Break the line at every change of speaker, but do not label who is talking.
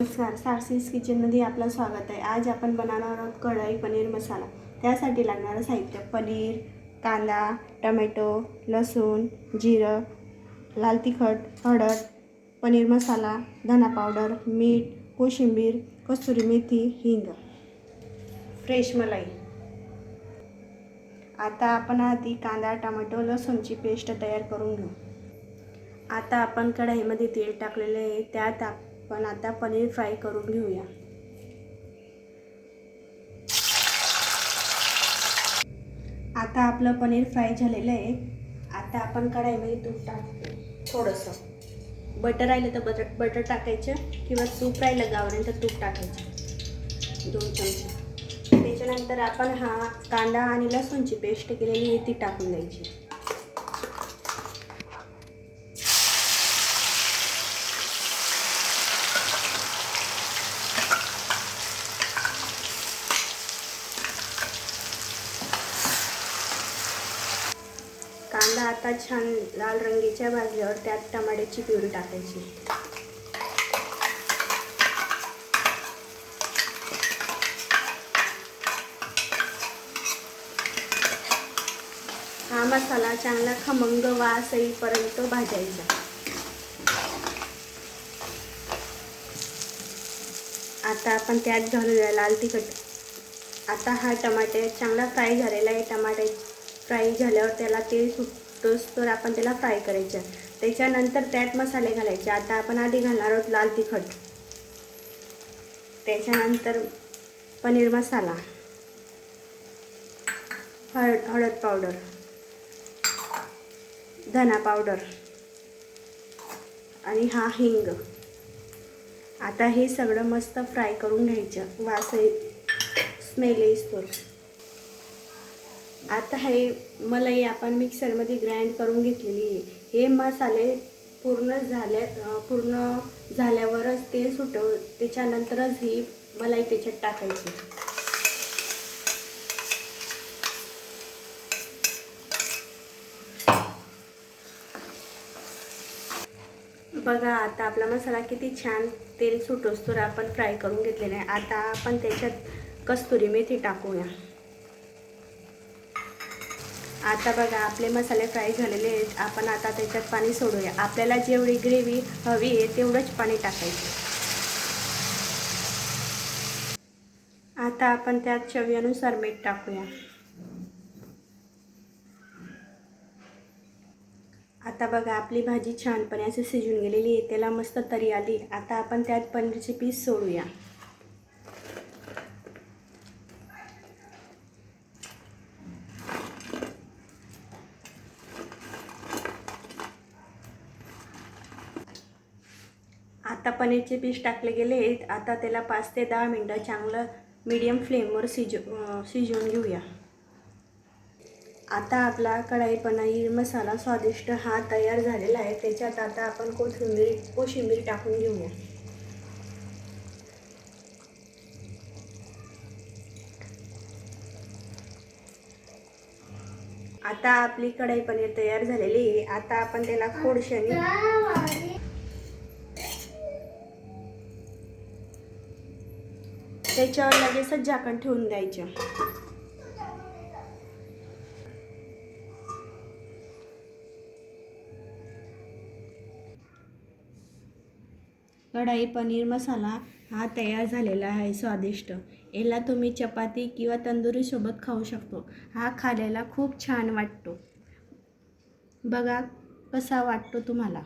नमस्कार सारसीस किचनमध्ये आपलं स्वागत आहे. आज आपण बनवणार आहोत कढई पनीर मसाला. त्यासाठी लागणारं साहित्य पनीर कांदा टमॅटो लसूण जिरं लाल तिखट हळद पनीर मसाला धना पावडर मीठ कोशिंबीर कस्तुरी मेथी हिंग. फ्रेश मलाई. आता आपण आधी कांदा टमॅटो लसूणची पेस्ट तयार करून घेऊ. आता आपण कढईमध्ये तेल टाकलेले आहे. त्यात पण आता पनीर फ्राय करून घेऊया. आता आपलं पनीर फ्राय झालेलं आहे. आता आपण कढाईमध्ये तूप टाकतो. थोडंसं. बटर राहिलं तर बटर बटर टाकायचं किंवा तूप राहिलं गावरेल तर तूप टाकायचं. दोन चमचे. त्याच्यानंतर आपण हा कांदा आणि लसूणची पेस्ट केलेली आहे ती टाकून द्यायची. कांदा आता छान लाल रंगीच्या भाजल्यावर त्यात टमाट्याची प्युरी टाकायची. हा मसाला चांगला खमंग वास येईपर्यंत भाजायचा. आता आपण त्यात घालूया लाल तिखट. आता हा टमाटे चांगला फ्राय झालेला आहे. टमाटे फ्राय झाल्यावर त्याला तेल सुटतोच तर आपण त्याला फ्राय करायचं. त्याच्यानंतर त्यात मसाले घालायचे. आता आपण आधी घालणार आहोत लाल तिखट. त्याच्यानंतर पनीर मसाला. हळद हळद पावडर. धना पावडर. आणि हा हिंग. आता हे सगळं मस्त फ्राय करून घ्यायचं. वास स्मेल येईस्तोर आता हे मलाई आपण मिक्सरमध्ये ग्राइंड करून घेतलेली आहे. हे मसाले पूर्ण झाल्या पूर्ण झाल्यावरच तेल सुटव त्याच्यानंतरच ही मलाई त्याच्यात टाकायची. बघा आता आपला मसाला किती छान तेल सुटोस तर आपण फ्राय करून घेतलेला आहे. आता आपण त्याच्यात कस्तुरी मेथी टाकूया. आता बघा आपले मसाले फ्राय झालेले आहेत. आपण आता त्याच्यात पाणी सोडूया. आपल्याला जेवढी ग्रेव्ही हवी आहे तेवढंच पाणी टाकायचं. आता आपण त्यात चवीनुसार मीठ टाकूया. आता बघा आपली भाजी छानपणे असे शिजून गेलेली आहे. त्याला मस्त तरी आली. आता आपण त्यात पनीरचे पीस सोडूया. आता पनीरचे पीस टाकले गेले आहेत. आता त्याला पाच ते दहा मिनटं चांगलं मीडियम फ्लेमवर शिजू शिजवून घेऊया. आता आपला कढाई पनीर मसाला स्वादिष्ट हा तयार झालेला आहे. त्याच्यात आता आपण कोथिंबीर कोशिंबीर टाकून घेऊया. आता आपली कढाई पनीर तयार झालेली आहे. आता आपण त्याला खोडशाने त्याच्यावर लगेचच झाकण ठेवून द्यायचं. कढाई पनीर मसाला हा तयार झालेला आहे स्वादिष्ट. याला तुम्ही चपाती किंवा तंदुरीसोबत खाऊ शकतो. हा खाल्याला खूप छान वाटतो. बघा कसा वाटतो तुम्हाला.